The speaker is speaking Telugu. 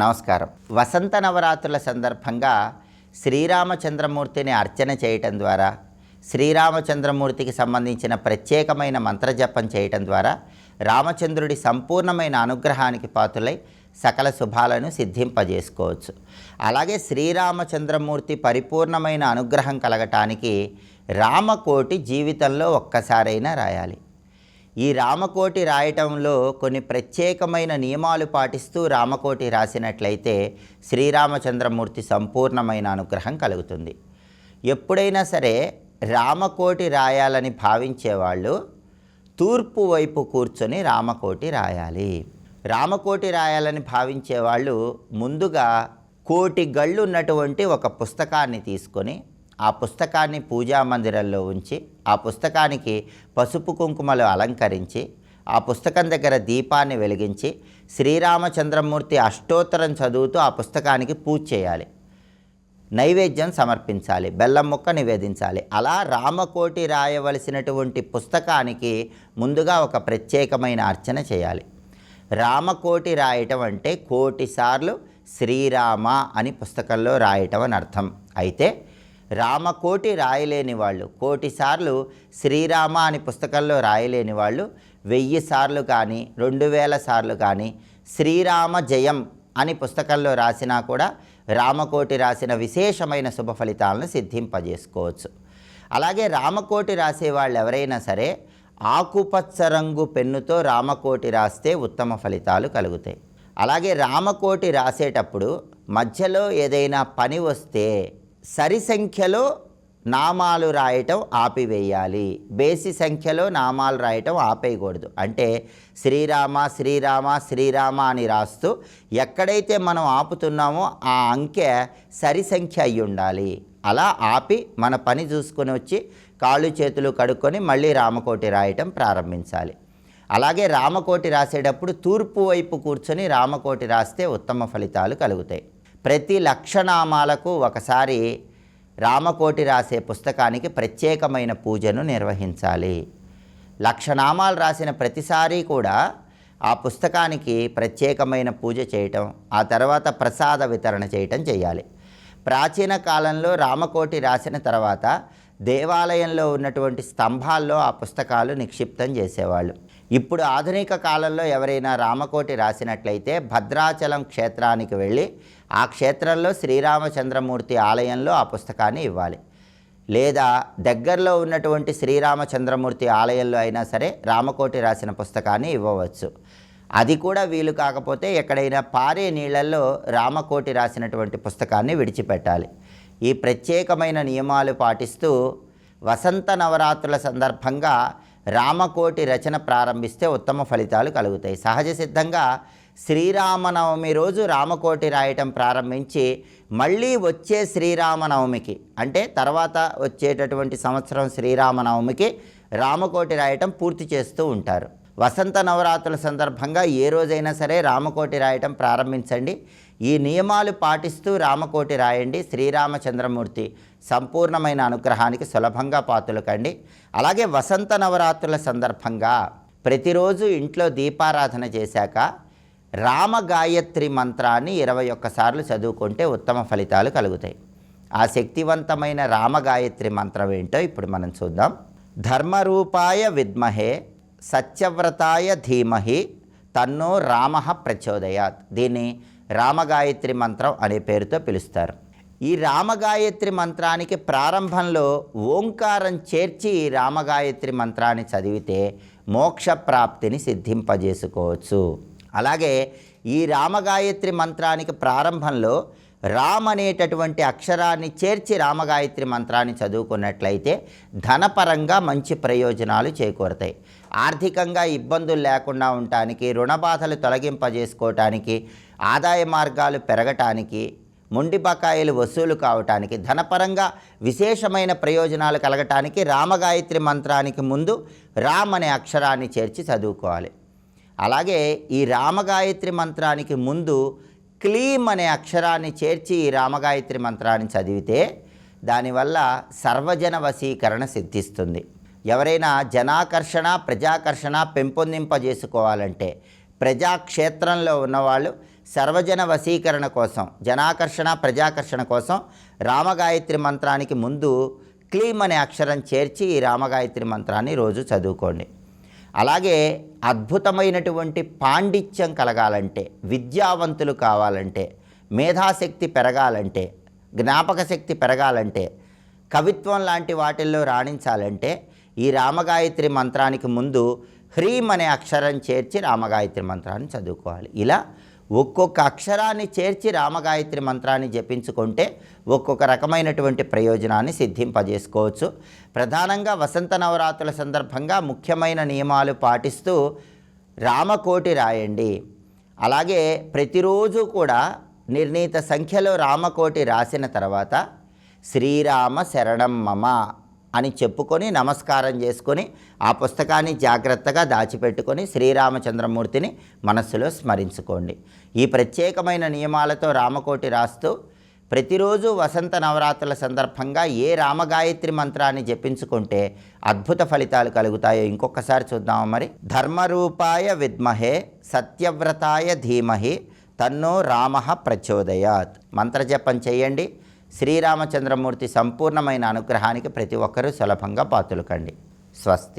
నమస్కారం. వసంత నవరాత్రుల సందర్భంగా శ్రీరామచంద్రమూర్తిని అర్చన చేయటం ద్వారా శ్రీరామచంద్రమూర్తికి సంబంధించిన ప్రత్యేకమైన మంత్రజపం చేయటం ద్వారా రామచంద్రుడి సంపూర్ణమైన అనుగ్రహానికి పాతులై సకల శుభాలను సిద్ధింపజేసుకోవచ్చు. అలాగే శ్రీరామచంద్రమూర్తి పరిపూర్ణమైన అనుగ్రహం కలగటానికి రామకోటి జీవితంలో ఒక్కసారైనా రాయాలి. ఈ రామకోటి రాయటంలో కొన్ని ప్రత్యేకమైన నియమాలు పాటిస్తూ రామకోటి రాసినట్లయితే శ్రీరామచంద్రమూర్తి సంపూర్ణమైన అనుగ్రహం కలుగుతుంది. ఎప్పుడైనా సరే రామకోటి రాయాలని భావించేవాళ్ళు తూర్పు వైపు కూర్చొని రామకోటి రాయాలి. రామకోటి రాయాలని భావించేవాళ్ళు ముందుగా కోటి గళ్ళు ఉన్నటువంటి ఒక పుస్తకాన్ని తీసుకొని ఆ పుస్తకాన్ని పూజా మందిరంలో ఉంచి ఆ పుస్తకానికి పసుపు కుంకుమలు అలంకరించి ఆ పుస్తకం దగ్గర దీపాన్ని వెలిగించి శ్రీరామచంద్రమూర్తి అష్టోత్తరం చదువుతూ ఆ పుస్తకానికి పూజ చేయాలి. నైవేద్యం సమర్పించాలి బెల్లం ముక్క నివేదించాలి. అలా రామకోటి రాయవలసినటువంటి పుస్తకానికి ముందుగా ఒక ప్రత్యేకమైన అర్చన చేయాలి. రామకోటి రాయటం అంటే కోటి సార్లు శ్రీరామ అని పుస్తకంలో రాయటం అని అర్థం. అయితే రామకోటి రాయలేని వాళ్ళు. కోటి సార్లు శ్రీరామ అని పుస్తకంలో రాయలేని వాళ్ళు. వెయ్యి సార్లు కానీ రెండు వేల సార్లు కానీ శ్రీరామ జయం అని పుస్తకంలో రాసినా కూడా రామకోటి రాసిన విశేషమైన శుభ ఫలితాలను సిద్ధింపజేసుకోవచ్చు. అలాగే రామకోటి రాసే వాళ్ళు ఎవరైనా సరే ఆకుపచ్చ రంగు పెన్నుతో రామకోటి రాస్తే ఉత్తమ ఫలితాలు కలుగుతాయి. అలాగే రామకోటి రాసేటప్పుడు మధ్యలో ఏదైనా పని వస్తే సరి సంఖ్యలో నామాలు రాయటం ఆపివేయాలి. బేసి సంఖ్యలో నామాలు రాయటం ఆపేయకూడదు. అంటే శ్రీరామ శ్రీరామ శ్రీరామ అని రాస్తూ ఎక్కడైతే మనం ఆపుతున్నామో ఆ అంకె సరి సంఖ్య అయి ఉండాలి. అలా ఆపి మన పని చూసుకొని వచ్చి కాళ్ళు చేతులు కడుక్కొని మళ్ళీ రామకోటి రాయటం ప్రారంభించాలి. అలాగే రామకోటి రాసేటప్పుడు తూర్పు వైపు కూర్చొని రామకోటి రాస్తే ఉత్తమ ఫలితాలు కలుగుతాయి. ప్రతి లక్షనామాలకు ఒకసారి రామకోటి రాసే పుస్తకానికి ప్రత్యేకమైన పూజను నిర్వహించాలి. లక్షనామాలు రాసిన ప్రతిసారి కూడా ఆ పుస్తకానికి ప్రత్యేకమైన పూజ చేయటం ఆ తర్వాత ప్రసాద వితరణ చేయటం చేయాలి. ప్రాచీన కాలంలో రామకోటి రాసిన తర్వాత దేవాలయంలో ఉన్నటువంటి స్తంభాల్లో ఆ పుస్తకాలు నిక్షిప్తం చేసేవాళ్ళు. ఇప్పుడు ఆధునిక కాలంలో ఎవరైనా రామకోటి రాసినట్లయితే భద్రాచలం క్షేత్రానికి వెళ్ళి ఆ క్షేత్రంలో శ్రీరామచంద్రమూర్తి ఆలయంలో ఆ పుస్తకాన్ని ఇవ్వాలి. లేదా దగ్గరలో ఉన్నటువంటి శ్రీరామచంద్రమూర్తి ఆలయంలో అయినా సరే రామకోటి రాసిన పుస్తకాన్ని ఇవ్వవచ్చు. అది కూడా వీలు కాకపోతే ఎక్కడైనా పారే నీళ్ళల్లో రామకోటి రాసినటువంటి పుస్తకాన్ని విడిచిపెట్టాలి. ఈ ప్రత్యేకమైన నియమాలు పాటిస్తూ వసంత నవరాత్రుల సందర్భంగా రామకోటి రచన ప్రారంభిస్తే ఉత్తమ ఫలితాలు కలుగుతాయి. సహజ సిద్ధంగా శ్రీరామనవమి రోజు రామకోటి రాయటం ప్రారంభించి మళ్ళీ వచ్చే శ్రీరామనవమికి అంటే తర్వాత వచ్చేటటువంటి సంవత్సరం శ్రీరామనవమికి రామకోటి రాయటం పూర్తి చేస్తూ ఉంటారు. వసంత నవరాత్రుల సందర్భంగా ఏ రోజైనా సరే రామకోటి రాయటం ప్రారంభించండి. ఈ నియమాలు పాటిస్తూ రామకోటి రాయండి. శ్రీరామచంద్రమూర్తి సంపూర్ణమైన అనుగ్రహానికి సులభంగా పాతులు కండి. అలాగే వసంత నవరాత్రుల సందర్భంగా ప్రతిరోజు ఇంట్లో దీపారాధన చేశాక రామ గాయత్రి మంత్రాన్ని ఇరవై ఒక్కసార్లు చదువుకుంటే ఉత్తమ ఫలితాలు కలుగుతాయి. ఆ శక్తివంతమైన రామ గాయత్రి మంత్రం ఏంటో ఇప్పుడు మనం చూద్దాం. ధర్మరూపాయ విద్మహే సత్యవ్రతాయ ధీమహి తన్నో రామ ప్రచోదయాత్. దీన్ని రామగాయత్రి మంత్రం అనే పేరుతో పిలుస్తారు. ఈ రామగాయత్రి మంత్రానికి ప్రారంభంలో ఓంకారం చేర్చి రామగాయత్రి మంత్రాన్ని చదివితే మోక్ష ప్రాప్తిని సిద్ధింపజేసుకోవచ్చు. అలాగే ఈ రామగాయత్రి మంత్రానికి ప్రారంభంలో రామ్ అనేటటువంటి అక్షరాన్ని చేర్చి రామగాయత్రి మంత్రాన్ని చదువుకున్నట్లయితే ధనపరంగా మంచి ప్రయోజనాలు చేకూరతాయి. ఆర్థికంగా ఇబ్బందులు లేకుండా ఉండటానికి రుణబాధలు తొలగింపజేసుకోవటానికి ఆదాయ మార్గాలు పెరగటానికి మొండి బకాయిలు వసూలు కావటానికి ధనపరంగా విశేషమైన ప్రయోజనాలు కలగటానికి రామగాయత్రి మంత్రానికి ముందు రామ్ అనే అక్షరాన్ని చేర్చి చదువుకోవాలి. అలాగే ఈ రామగాయత్రి మంత్రానికి ముందు క్లీం అనే అక్షరాన్ని చేర్చి ఈ రామగాయత్రి మంత్రాన్ని చదివితే దానివల్ల సర్వజన వశీకరణ సిద్ధిస్తుంది. ఎవరైనా జనాకర్షణ ప్రజాకర్షణ పెంపొందింపజేసుకోవాలంటే ప్రజాక్షేత్రంలో ఉన్నవాళ్ళు సర్వజన వశీకరణ కోసం జనాకర్షణ ప్రజాకర్షణ కోసం రామగాయత్రి మంత్రానికి ముందు క్లీం అనే అక్షరం చేర్చి ఈ రామగాయత్రి మంత్రాన్ని రోజు చదువుకోండి. అలాగే అద్భుతమైనటువంటి పాండిత్యం కలగాలంటే విద్యావంతులు కావాలంటే మేధాశక్తి పెరగాలంటే జ్ఞాపక శక్తి పెరగాలంటే కవిత్వం లాంటి వాటిల్లో రాణించాలంటే ఈ రామగాయత్రి మంత్రానికి ముందు హ్రీం అనే అక్షరం చేర్చి రామగాయత్రి మంత్రాన్ని చదువుకోవాలి. ఇలా ఒక్కొక్క అక్షరాన్ని చేర్చి రామగాయత్రి మంత్రాన్ని జపించుకుంటే ఒక్కొక్క రకమైనటువంటి ప్రయోజనాన్ని సిద్ధింపజేసుకోవచ్చు. ప్రధానంగా వసంత నవరాత్రుల సందర్భంగా ముఖ్యమైన నియమాలు పాటిస్తూ రామకోటి రాయండి. అలాగే ప్రతిరోజు కూడా నిర్ణీత సంఖ్యలో రామకోటి రాసిన తర్వాత శ్రీరామ శరణం మమ అని చెప్పుకొని నమస్కారం చేసుకొని ఆ పుస్తకాన్ని జాగ్రత్తగా దాచిపెట్టుకొని శ్రీరామచంద్రమూర్తిని మనస్సులో స్మరించుకోండి. ఈ ప్రత్యేకమైన నియమాలతో రామకోటి రాస్తూ ప్రతిరోజు వసంత నవరాత్రుల సందర్భంగా ఏ రామగాయత్రి మంత్రాన్ని జపించుకుంటే అద్భుత ఫలితాలు కలుగుతాయో ఇంకొకసారి చూద్దామా మరి. ధర్మరూపాయ విద్మహే సత్యవ్రతాయ ధీమహి తన్నో రామ ప్రచోదయాత్. మంత్రజపం చేయండి. శ్రీరామచంద్రమూర్తి సంపూర్ణమైన అనుగ్రహానికి ప్రతి ఒక్కరూ సులభంగా పాతులకండి. స్వస్తి.